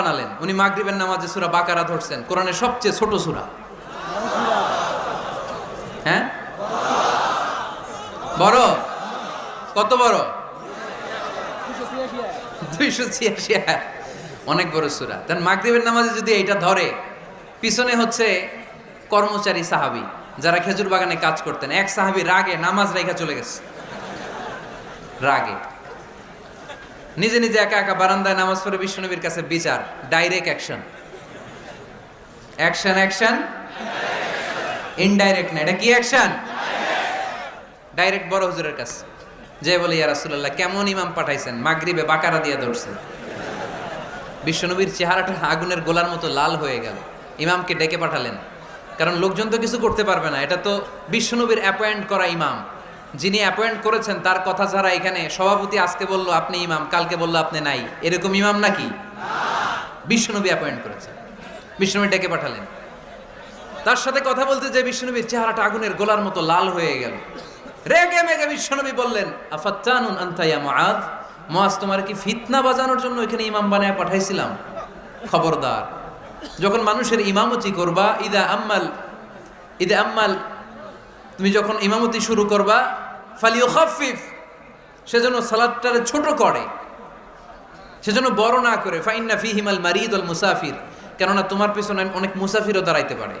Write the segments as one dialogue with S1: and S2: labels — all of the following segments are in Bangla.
S1: বানালেন। উনি মাগরিবের নামাজে সুরা বাকারা ধরছেন। কোরআনের সবচেয়ে ছোট সুরা। হ্যাঁ? বড়? কত বড়? দুইশো ছিয়াশি অনেক বড় সুরা। তার মাগরিবের নামাজে যদি এটা ধরে, পিছনে হচ্ছে কর্মচারী সাহাবি, যারা খেজুর বাগানে কাজ করতেন। এক সাহাবি রাগে, নামাজ রেখা চলে গেছে। রাগে। নিজে নিজে একা একা বারান্দায় নামাজ পড়ে বিশ্বনবীর কাছে বিচার direct action action action indirect না, এটা কি অ্যাকশন ডাইরেক্ট বড় হুজুরের কাছে। যে বলে, ইয়া রাসূলুল্লাহ, কেমন ইমাম পাঠাইছেন? মাগরিবে বাকারা দিয়ে ধরছে। বিশ্বনবীর চেহারাটা আগুনের গোলার মতো লাল হয়ে গেল। ইমামকে ডেকে পাঠালেন। কারণ লোকজন তো কিছু করতে পারবে না। এটা তো বিশ্বনবীর অ্যাপয়েন্ট করা ইমাম। যিনি অ্যাপয়েন্ট করেছেন, তার কথা ছাড়া এখানে সভাপতি আজকে বলল, আপনি ইমাম, কালকে বলল আপনি নাই। এরকম ইমাম নাকি? বিশ্বনবী অ্যাপয়েন্ট করেছেন। বিশ্বনবী ডেকে পাঠালেন। তার সাথে কথা বলতে যে বিশ্বনবীর চেহারাটা আগুনের গোলার মতো লাল হয়ে গেল। রেগে মেগে বিশ্বনবী বললেন, আফাত্তানুন আনতাইয়া মুআদ মুআজ তোমার কি ফিতনা বাজানোর জন্য এখানে ইমাম বানায় পাঠাইছিলাম? খবরদার, যখন মানুষের ইমামতি করবা, ইদা আম্মাল ইদা আম্মাল, তুমি যখন ইমামতি শুরু করবা ফালিও খাফিফ সেজন্য সালাদটারে ছোট করে সেজন্য বড় না করে। ফাইন্না ফি হিমাল মারিদ আল মুসাফির, কেননা তোমার পিছনে অনেক মুসাফিরও দাঁড়াইতে পারে।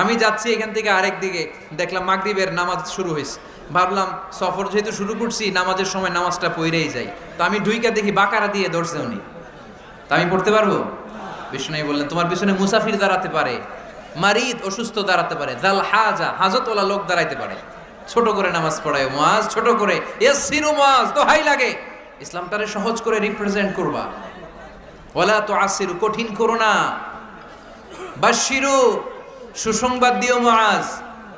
S1: আমি যাচ্ছি এখান থেকে আরেক দিকে, দেখলাম মাগরিবের নামাজ শুরু হয়েছে। ভাবলাম, সফর যেহেতু শুরু করছি, নামাজের সময় নামাজটা পইরেই যাই। তো আমি ঢুইকা দেখি বাকারা দিয়ে ধরছে উনি। তা আমি পড়তে পারব? বিষ্ণু বললেন, তোমার পিছনে মুসাফির দাঁড়াতে পারে, মারিদ অসুস্থ দাঁড়াতে পারে জাল হাজা, হাজতওয়ালা লোক দাঁড়াইতে পারে। ছোট করে নামাজ পড়ায় মাজ ছোট করে এস মাজ তো হাই লাগে। ইসলাম তারে সহজ করে রিপ্রেজেন্ট করবা। ওলা তো আসিরু কঠিন করো না। বাশিরু সুসংবাদ দিও মাজ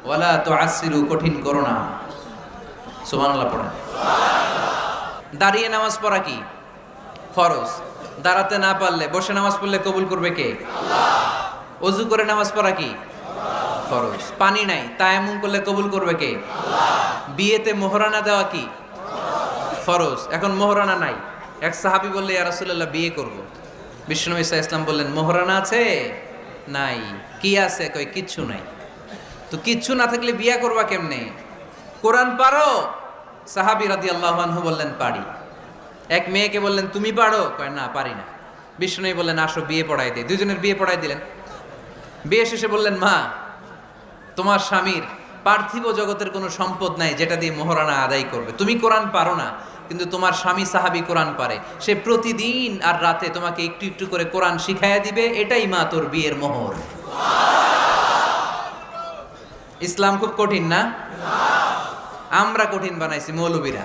S1: ওলা তো আসিরু কঠিন করো না। সুবহানাল্লাহ পড়েন। দাঁড়িয়ে নামাজ পড়া কি? ফরজ। দাঁড়াতে না পারলে, বসে নামাজ পড়লে কবুল করবে কে? অজু করে নামাজ পড়া কি? ফরজ পানি নাই তায়ামুম করলে কবুল করবে কে? বিয়েতে মোহরানা দেওয়া কি? ফরজ এখন মোহরানা নাই। এক সাহাবি বললে ইয়া রাসূলুল্লাহ বিয়ে করব। বিষ্ণু ইসা ইসলাম বললেন মোহরানা আছে? নাই। কি আছে? কই কিচ্ছু নাই। তো কিচ্ছু না থাকলে বিয়ে করবা কেমনে? কোরআন পারো? সাহাবি রাদিয়াল্লাহু আনহু বললেন পারি। এক মেয়েকে বললেন তুমি পারো? কয় না পারি না। বিষ্ণু বললেন আসো বিয়ে পড়াই দে। দুজনের বিয়ে পড়াই দিলেন। বিয়ে শেষে বললেন মা তোমার স্বামীর পার্থিব জগতের কোনো সম্পদ নাই যেটা দিয়ে মোহরানা আদায় করবে। তুমি কোরআন পারো না, কিন্তু তোমার স্বামী সাহাবি কোরআন পারে। সে প্রতিদিন আর রাতে তোমাকে একটু একটু করে কোরআন শিখাইয়া দিবে, এটাই মা তোর বিয়ের মোহর। ইসলাম খুব কঠিন না? আমরা কঠিন বানাইছি মৌলবীরা।